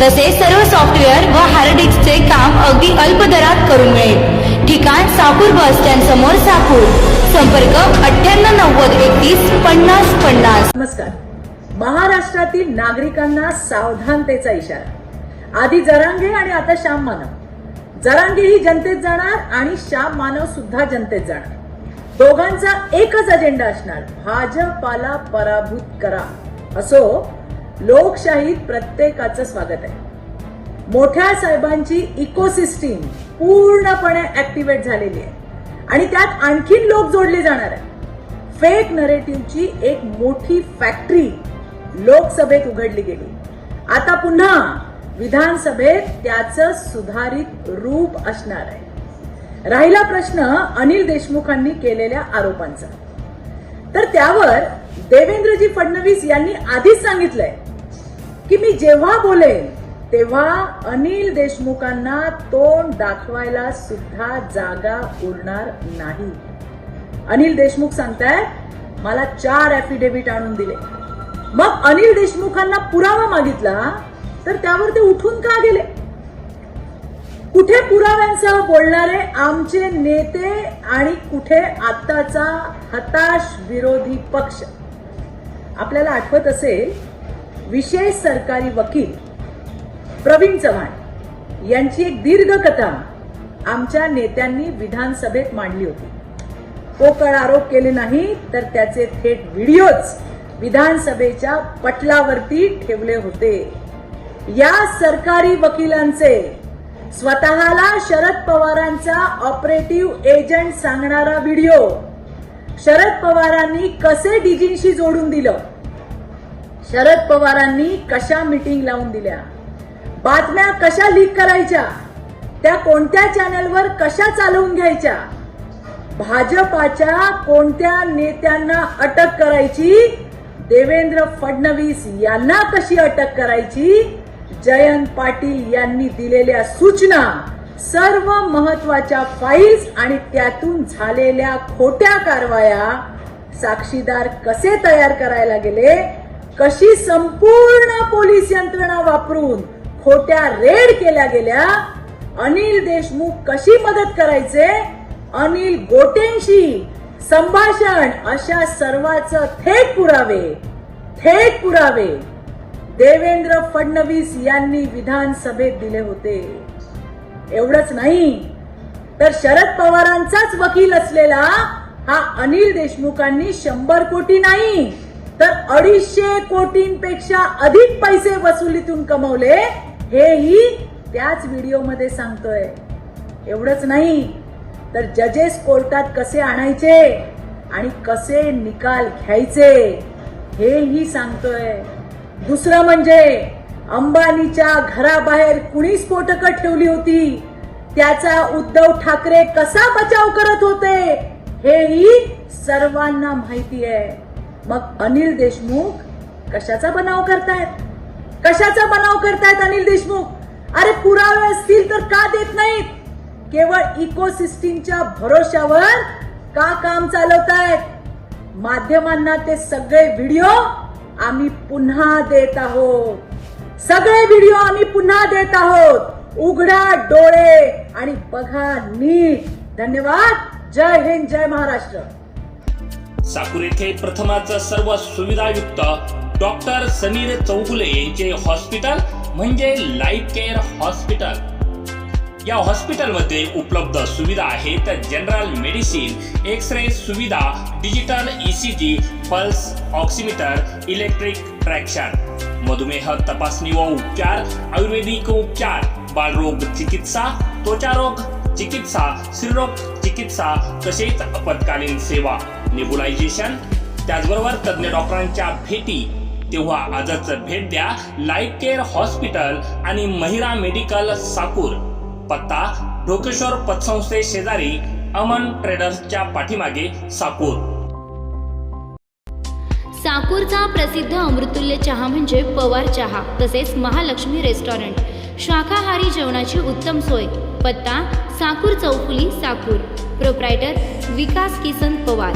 तसेच सर्व सॉफ्टवेअर व हार्ड डिस्कचे काम अगदी अल्प दरात करून मिळेल. ठिकाण साकूर बस स्टँड समोर साकूर. संपर्क अठ्ठ्याण्णव नव्वद एकतीस पन्नास पन्नास. नमस्कार. महाराष्ट्रातील नागरिकांना सावधानतेचा इशारा. आधी जरांगे आणि आता श्याम मानव. जरांगे ही जनतेत जाणार आणि श्याम मानव सुद्धा जनतेत जाणार. दोघांचा एकच अजेंडा असणार. भाजपाला पराभूत करा. असो लोकशाहीत प्रत्येकाचं स्वागत आहे. मोठ्या साहेबांची इकोसिस्टीम पूर्णपणे ऍक्टिव्हेट झालेली आहे. आणि त्यात आणखीन लोक जोडले जाणार आहे फेक नरेटिव्हची एक मोठी फॅक्टरी लोकसभेत उघडली गेली. आता पुन्हा विधानसभेत त्याचं सुधारित रूप असणार आहे. राहिला प्रश्न अनिल देशमुखांनी केलेल्या आरोपांचा. तर त्यावर देवेंद्रजी फडणवीस यांनी आधीच सांगितलंय की मी जेव्हा बोलेन तेव्हा अनिल देशमुखांना तोंड दाखवायला सुद्धा जागा उरणार नाही. अनिल देशमुख सांगताय मला चार ऍफिडेव्हिट आणून दिले. मग अनिल देशमुखांना पुरावा मागितला तर त्यावर ते उठून का गेले? कुठे पुराव्यांसह बोलणारे आमचे नेते आणि कुठे आत्ताचा हताश विरोधी पक्ष? आपल्याला आठवत असेल विशेष सरकारी वकील प्रवीण चव्हाण यांची एक दीर्घ कथा आमच्या नेत्यांनी विधानसभेत मांडली होती. पोकळ आरोप केले नाही तर त्याचे थेट व्हिडिओज विधानसभेच्या पटलावरती ठेवले होते. या सरकारी वकिलांचे स्वतःला शरद पवारांचा ऑपरेटिव्ह एजंट सांगणारा व्हिडिओ शरद पवारांनी कसे डीजींशी जोडून दिलं? शरद पवारांनी कशा मीटिंग लावून दिल्या? बातम्या कशा लीक करायच्या? त्या कोणत्या चॅनलवर कशा चालवून घ्यायच्या? भाजपाच्या कोणत्या नेत्यांना अटक करायची? देवेंद्र फडणवीस यांना कशी अटक करायची? जयंत पाटील यांनी दिलेल्या सूचना सर्व महत्त्वाच्या फाईल्स आणि त्यातून झालेल्या खोट्या कारवाया साक्षीदार कसे तयार करायला गेले? कशी संपूर्ण पोलीस यंत्रणा वापरून खोट्या रेड केल्या गेल्या अनिल देशमुख कशी मदत करायचे अनिल गोटेंशी संभाषण अशा सर्वाचं थेट पुरावे थेट पुरावे देवेंद्र फडणवीस यांनी विधानसभेत दिले होते. एवढंच नाही तर शरद पवारांचाच वकील असलेला हा अनिल देशमुखांनी शंभर कोटी नाही. तर अडीचशे कोटींपेक्षा अधिक पैसे वसुलीतून कमवले हेही त्याच व्हिडिओमध्ये सांगतोय. एवढंच नाही तर जजेस कोर्टात कसे आणायचे आणि कसे निकाल घ्यायचे हेही सांगतोय. दुसरं म्हणजे अंबानीच्या घराबाहेर कुणी स्फोटक ठेवली होती? त्याचा उद्धव ठाकरे कसा बचाव करत होते? हेही सर्वांना माहिती आहे. मग अनिल देशमुख कशाचा बनाव करतायत? कशाचा बनाव करतायत अनिल देशमुख? अरे पुरावे असतील तर का देत नाहीत? केवळ इकोसिस्टीमच्या भरोश्यावर का काम चालवतायत? माध्यमांना ते सगळे व्हिडिओ आम्ही पुन्हा देत आहोत. सगळे व्हिडिओ आम्ही पुन्हा देत आहोत. उघडा डोळे आणि बघा नीट. धन्यवाद. जय हिंद जय महाराष्ट्र. साकूर येथे प्रथमच सर्व सुविधायुक्त डॉक्टर समीर चौगुले यांचे हॉस्पिटल म्हणजे लाईफ केअर हॉस्पिटल. या हॉस्पिटलमध्ये उपलब्ध सुविधा आहेत जनरल मेडिसिन एक्स रे सुविधा digital ECG pulse oximeter electric traction. मधुमेह तपासणी व उपचार आयुर्वेदिक उपचार बालरोग चिकित्सा त्वचारोग चिकित्सा स्त्रीरोग चिकित्सा तसेच आपत्कालीन सेवा. नेबुलायझेशन त्याचबरोबर तज्ज्ञ डॉक्टरांच्या भेटी. तेव्हा आजच भेट द्या लाईफ केअर हॉस्पिटल आणि महिरा मेडिकल साकूर. पत्ता ढोकेश्वर पतसंस्थे शेजारी अमन ट्रेडर्सच्या पाठीमागे साकूर. साकूरचा प्रसिद्ध अमृतुल्य चहा म्हणजे पवार चहा तसेच महालक्ष्मी रेस्टॉरंट. शाकाहारी जेवणाची उत्तम सोय. पत्ता साकूर चौफुली साकूर. प्रोप्रायटर विकास किसन पवार.